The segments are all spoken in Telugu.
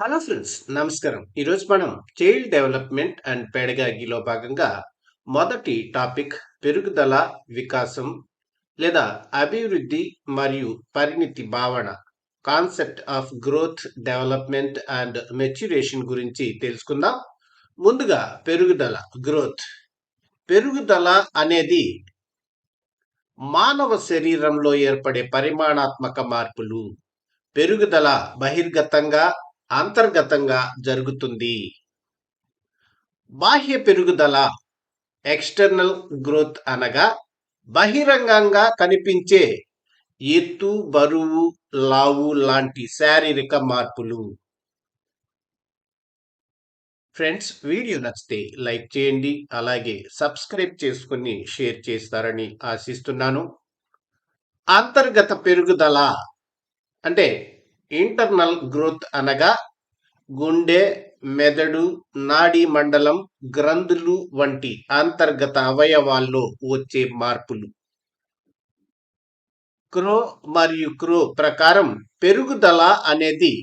హలో ఫ్రెండ్స్ నమస్కారం. ఈరోజు మనం చైల్డ్ డెవలప్మెంట్ అండ్ పెడగాగిలో భాగంగా మొదటి టాపిక్ పెరుగుదల వికాసం లేదా అభివృద్ధి మరియు పరిణితి భావన concept of growth development and maturation గురించి తెలుసుకుందాం. ముందుగా పెరుగుదల గ్రోత్. పెరుగుదల అనేది మానవ శరీరంలో ఏర్పడే పరిమాణాత్మక మార్పులు. పెరుగుదల బహిర్గతంగా అంతర్గతంగా జరుగుతుంది. బాహ్య పెరుగుదల ఎక్స్టర్నల్ గ్రోత్ అనగా బహిరంగంగా కనిపించే ఎత్తు బరువు లావు లాంటి శారీరక మార్పులు. ఫ్రెండ్స్ వీడియో నచ్చితే లైక్ చేయండి అలాగే సబ్స్క్రైబ్ చేసుకుని షేర్ చేస్తారని ఆశిస్తున్నాను. అంతర్గత పెరుగుదల అంటే ఇంటర్నల్ గ్రోత్ అనగా గుండె మెదడు నాడీ మండలం గ్రంథులు వంటి అంతర్గత అవయవాల్లో వచ్చే మార్పులు. క్రో మరియు క్రో ప్రకారం పెరుగుదల అనేది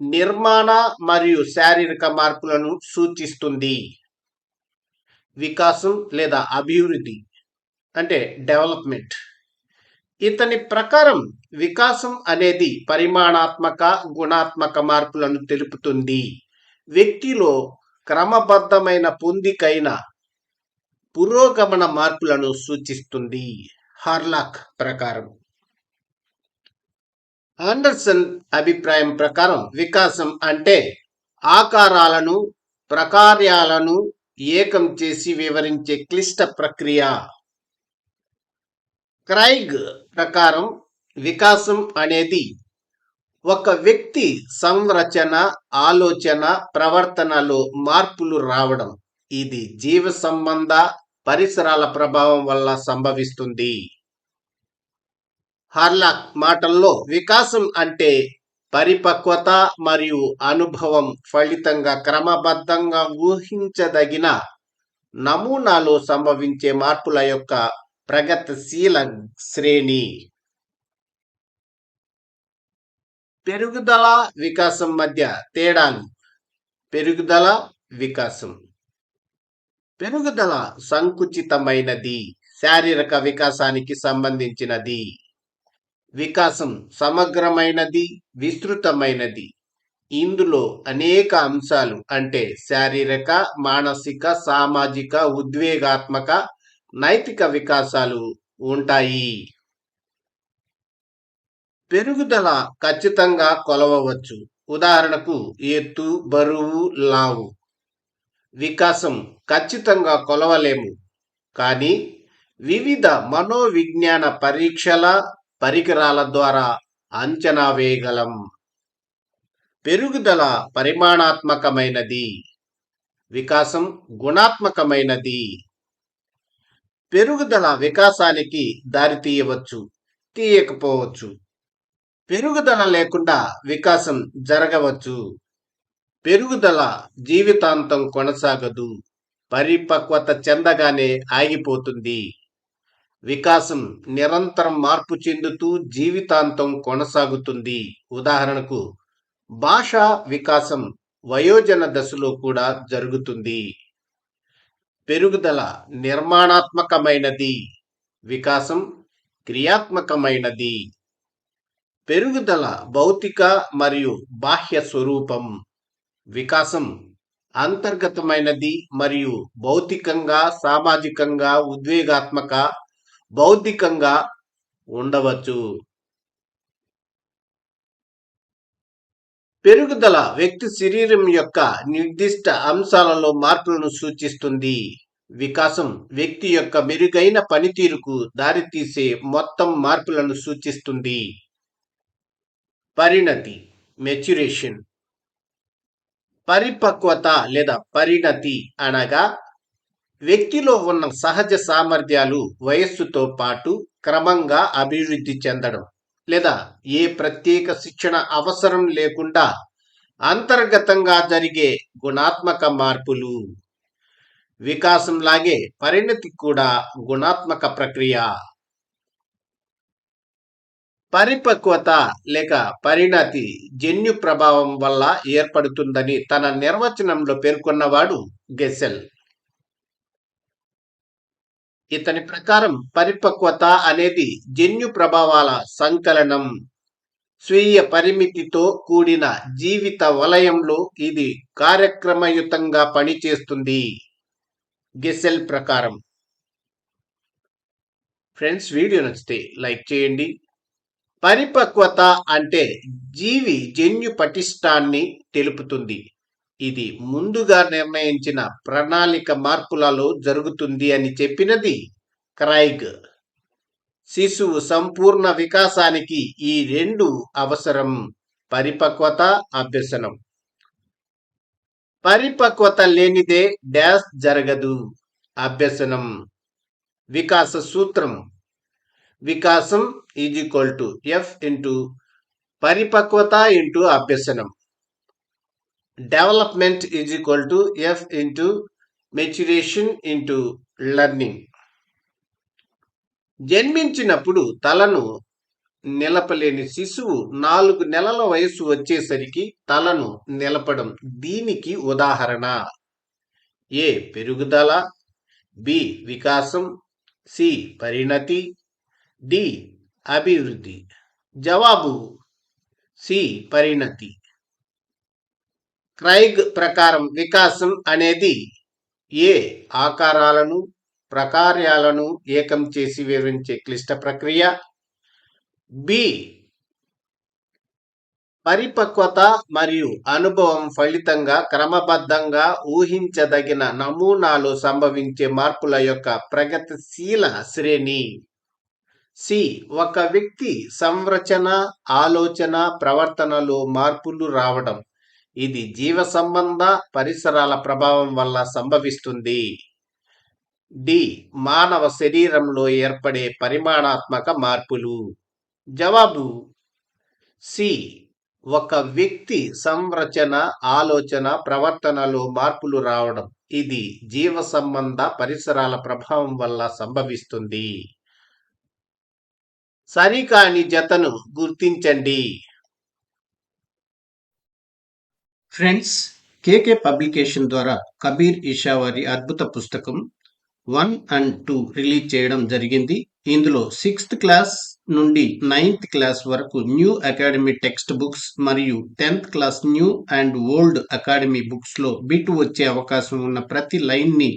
నిర్మాణ మరియు శారీరక మార్పులను సూచిస్తుంది. వికాసం లేదా అభివృద్ధి అంటే డెవలప్మెంట్. ఇతని ప్రకారం వికాసం అనేది పరిమాణాత్మక గుణాత్మక మార్పులను తెలుపుతుంది. వ్యక్తిలో క్రమబద్ధమైన పొందికైన పురోగమన మార్పులను సూచిస్తుంది. హార్లాక్ ప్రకారం. ఆండర్సన్ అభిప్రాయం ప్రకారం వికాసం అంటే ఆకారాలను ప్రకార్యాలను ఏకం చేసి వివరించే క్లిష్ట ప్రక్రియ. క్రైగ్ ప్రకారం వికాసం అనేది ఒక వ్యక్తి సంరచన ఆలోచన ప్రవర్తనలో మార్పులు రావడం. ఇది జీవ సంబంధ పరిసరాల ప్రభావం వల్ల సంభవిస్తుంది. హార్లాక్ మాటల్లో వికాసం అంటే పరిపక్వత మరియు అనుభవం ఫలితంగా క్రమబద్ధంగా ఊహించదగిన నమూనాలో సంభవించే మార్పుల యొక్క ప్రగతిశీల శ్రేణి. పెరుగుదల వికాసం మధ్య తేడాలు. పెరుగుదల వికాసం. పెరుగుదల సంకుచితమైనది. శారీరక వికాసానికి సంబంధించినది. వికాసం సమగ్రమైనది విస్తృతమైనది. ఇందులో అనేక అంశాలు అంటే శారీరక మానసిక సామాజిక ఉద్వేగాత్మక నైతిక వికాసాలు ఉంటాయి. పెరుగుదల ఖచ్చితంగా కొలవవచ్చు. ఉదాహరణకు ఎత్తు బరువు లావు. వికాసం ఖచ్చితంగా కొలవలేము. కానీ వివిధ మనోవిజ్ఞాన పరీక్షల పరికరాల ద్వారా అంచనా వేయగలం. పెరుగుదల పరిమాణాత్మకమైనది. వికాసం గుణాత్మకమైనది. పెరుగుదల వికాసానికి దారితీయవచ్చు తీయకపోవచ్చు. పెరుగుదల లేకుండా వికాసం జరగవచ్చు. పెరుగుదల జీవితాంతం కొనసాగదు పరిపక్వత చెందగానే ఆగిపోతుంది. వికాసం నిరంతరం మార్పు చెందుతూ జీవితాంతం కొనసాగుతుంది. ఉదాహరణకు భాష వికాసం వయోజన దశలో కూడా జరుగుతుంది. పెరుగుదల నిర్మాణాత్మకమైనది వికాసం క్రియాత్మకమైనది. పెరుగుదల భౌతిక మరియు బాహ్య స్వరూపం వికాసం అంతర్గతమైనది మరియు భౌతికంగా సామాజికంగా ఉద్వేగాత్మక బౌద్ధికంగా ఉండవచ్చు. పెరుగుదల వ్యక్తి శరీరం యొక్క నిర్దిష్ట అంశాలలో మార్పులను సూచిస్తుంది. వికాసం వ్యక్తి యొక్క మెరుగైన పనితీరుకు దారితీసే మొత్తం మార్పులను సూచిస్తుంది. పరిణతి మెచ్యురేషన్ పరిపక్వత లేదా పరిణతి అనగా వ్యక్తిలో ఉన్న సహజ సామర్థ్యాలు వయస్సుతో పాటు క్రమంగా అభివృద్ధి చెందడం. లేదా ఏ ప్రత్యేక శిక్షణ అవసరం లేకుండా అంతర్గతంగా జరిగే గుణాత్మక మార్పులు. వికాసం లాగే పరిణతి కూడా గుణాత్మక ప్రక్రియ. పరిపక్వత లేక పరిణతి జన్యు ప్రభావం వల్ల ఏర్పడుతుందని తన నిర్వచనంలో పేర్కొన్నవాడు గెసెల్ ఇతని ప్రకారం పరిపక్వత అనేది జన్యు ప్రభావాల సంకలనం. స్వీయ పరిమితితో కూడిన జీవిత వలయంలో ఇది కార్యక్రమయుతంగా పనిచేస్తుంది. గెసెల్ ప్రకారం. ఫ్రెండ్స్ వీడియో నచ్చితే లైక్ చేయండి. పరిపక్వత అంటే జీవి జన్యు పటిష్టాన్ని తెలుపుతుంది. ఇది ముందుగా నిర్ణయించిన ప్రణాళిక మార్పులలో జరుగుతుంది అని చెప్పినది క్రైగ్. శిశువు సంపూర్ణ వికాసానికి ఈ రెండు అవసరం. పరిపక్వత అభ్యసనం. పరిపక్వత లేనిదే డాష్ జరగదు. అభ్యసనం. వికాస సూత్రం. వికాసం is equal to f into పరిపక్వత ఇంటూ అభ్యసనం. Development is equal to f into maturation into learning జన్మించినప్పుడు తలను నిలపలేని శిశువు నాలుగు నెలల వయసు వచ్చేసరికి తలను నిలపడం దీనికి ఉదాహరణ. ఏ పెరుగుదల బి వికాసం సి పరిణతి డి అభివృద్ధి. జవాబు సి పరిణతి. క్రైగ్ ప్రకారం వికాసం అనేది ఏ ఆకారాలను ప్రకార్యాలను ఏకం చేసి వివరించే క్లిష్ట ప్రక్రియ? బి. పరిపక్వత మరియు అనుభవం ఫలితంగా క్రమబద్ధంగా ఊహించదగిన నమూనాలు సంభవించే మార్పుల యొక్క ప్రగతిశీల శ్రేణి. సి. ఒక వ్యక్తి సంరచన ఆలోచన ప్రవర్తనలో మార్పులు రావడం. ఇది జీవ సంబంధ పరిసరాల ప్రభావం వల్ల సంభవిస్తుంది. డి. మానవ శరీరంలో ఏర్పడే పరిమాణాత్మక మార్పులు. జవాబు. సి. ఒక వ్యక్తి సంరచన ఆలోచన ప్రవర్తనలో మార్పులు రావడం. ఇది జీవ సంబంధ పరిసరాల ప్రభావం వల్ల సంభవిస్తుంది. సరికాని జతను గుర్తించండి. ఫ్రెండ్స్ కేకే పబ్లికేషన్ ద్వారా కబీర్ ఇషా వారి అద్భుత పుస్తకం వన్ అండ్ టూ రిలీజ్ చేయడం జరిగింది. ఇందులో సిక్స్త్ క్లాస్ నుండి నైన్త్ క్లాస్ వరకు న్యూ అకాడమీ టెక్స్ట్ బుక్స్ మరియు tenth class new and old academy బుక్స్లో బిట్ వచ్చే అవకాశం ఉన్న ప్రతి లైన్ని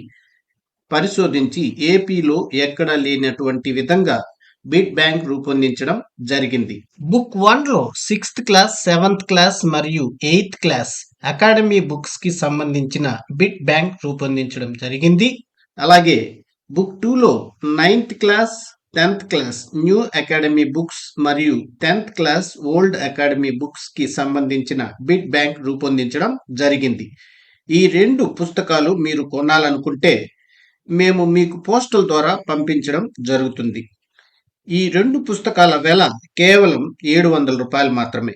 పరిశోధించి ఏపీలో ఎక్కడ లేనటువంటి విధంగా బిట్ బ్యాంక్ రూపొందించడం జరిగింది. బుక్ వన్లో సిక్స్త్ క్లాస్ సెవెంత్ క్లాస్ మరియు ఎయిత్ క్లాస్ అకాడమీ బుక్స్కి సంబంధించిన బిట్ బ్యాంక్ రూపొందించడం జరిగింది. అలాగే బుక్ టూలో ninth class tenth class new academy books మరియు టెన్త్ క్లాస్ ఓల్డ్ అకాడమీ బుక్స్కి సంబంధించిన బిట్ బ్యాంక్ రూపొందించడం జరిగింది. ఈ రెండు పుస్తకాలు మీరు కొనాలనుకుంటే మేము మీకు పోస్టల్ ద్వారా పంపించడం జరుగుతుంది. ఈ రెండు పుస్తకాల వెల కేవలం ఏడు వందల రూపాయలు మాత్రమే.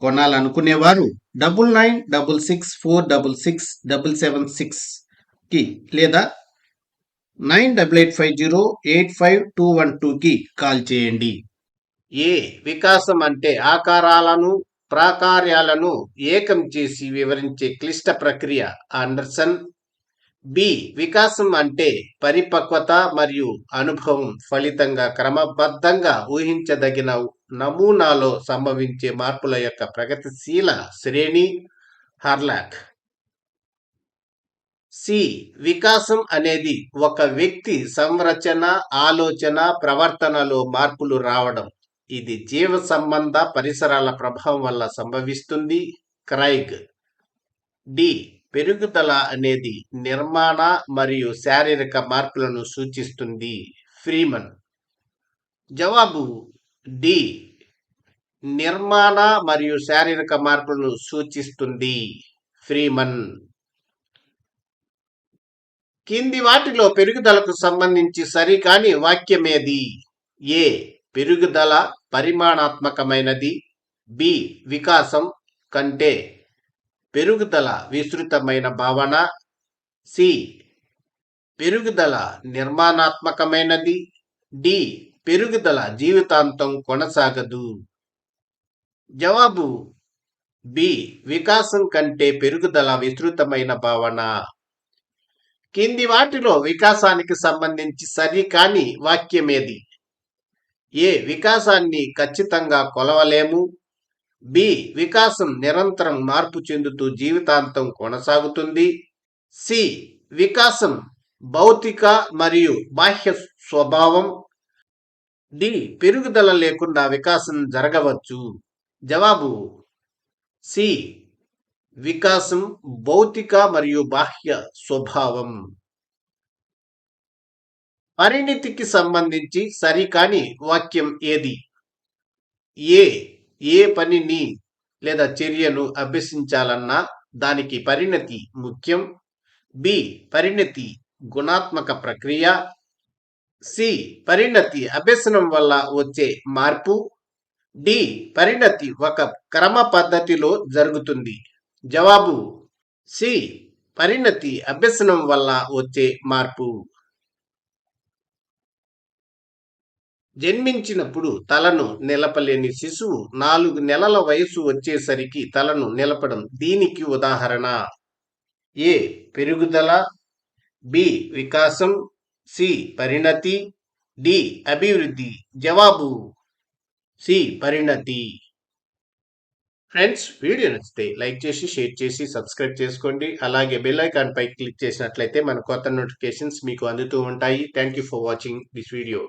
కొనాలనుకునేవారు double nine double six four double six double seven సిక్స్కి లేదా nine double eight five zero eight five two one టూకి కాల్ చేయండి. ఏ వికాసం అంటే ఆకారాలను ప్రాకార్యాలను ఏకం చేసి వివరించే క్లిష్ట ప్రక్రియ అండర్సన్ బి వికాసం అంటే పరిపక్వత మరియు అనుభవం ఫలితంగా క్రమబద్ధంగా ఊహించదగిన నమూనాలో సంభవించే మార్పుల యొక్క ప్రగతిశీల శ్రేణి హర్లాక్. సి వికాసం అనేది ఒక వ్యక్తి సంరచన ఆలోచన ప్రవర్తనలో మార్పులు రావడం. ఇది జీవ సంబంధ పరిసరాల ప్రభావం వల్ల సంభవిస్తుంది. క్రైగ్. డి పెరుగుదల అనేది నిర్మాణ మరియు శారీరక మార్పులను సూచిస్తుంది. ఫ్రీమన్. జవాబు డి. నిర్మాణ మరియు శారీరక మార్పులను సూచిస్తుంది. ఫ్రీమన్. కింది వాటిలో పెరుగుదలకు సంబంధించి సరికాని వాక్యమేది? ఏ. పెరుగుదల పరిమాణాత్మకమైనది. బి. వికాసం కంటే పెరుగుదల విస్తృతమైన భావన. సి. పెరుగుదల నిర్మాణాత్మకమైనది. డి. పెరుగుదల జీవితాంతం కొనసాగదు. జవాబు. బి. వికాసం కంటే పెరుగుదల విస్తృతమైన భావన. కింది వాటిలో వికాసానికి సంబంధించి సరికాని వాక్యమేది. ఏ. వికాసాన్ని ఖచ్చితంగా కొలవలేము. బి వికాసం నిరంతరం మార్పు చెందుతూ జీవితాంతం కొనసాగుతుంది. సి వికాసం భౌతిక మరియు బాహ్య స్వభావం. డి పెరుగుదల లేకుండా వికాసం జరగవచ్చు. జవాబు సి వికాసం భౌతిక మరియు బాహ్య స్వభావం. పరిణితికి సంబంధించి సరికాని వాక్యం ఏది? ఏ ఏ పనిని లేదా చర్యను అభ్యసించాలన్నా దానికి పరిణతి ముఖ్యం. బి. పరిణతి గుణాత్మక ప్రక్రియ. సి. పరిణతి అభ్యసనం వల్ల వచ్చే మార్పు. డి. పరిణతి ఒక క్రమ పద్ధతిలో జరుగుతుంది. జవాబు. సి. పరిణతి అభ్యసనం వల్ల వచ్చే మార్పు. జన్మించినప్పుడు తలను నిలపలేని శిశువు నాలుగు నెలల వయసు వచ్చేసరికి తలను నిలపడం దీనికి ఉదాహరణ. ఏ. పెరుగుదల. బి. వికాసం. సి. పరిణతి. డి. అభివృద్ధి. జవాబు. సి. పరిణతి. ఫ్రెండ్స్ వీడియో నచ్చితే లైక్ చేసి షేర్ చేసి సబ్స్క్రైబ్ చేసుకోండి. అలాగే బెల్ ఐకాన్ పై క్లిక్ చేసినట్లయితే మన కొత్త నోటిఫికేషన్స్ మీకు అందుతూ ఉంటాయి. Thank you for watching this video.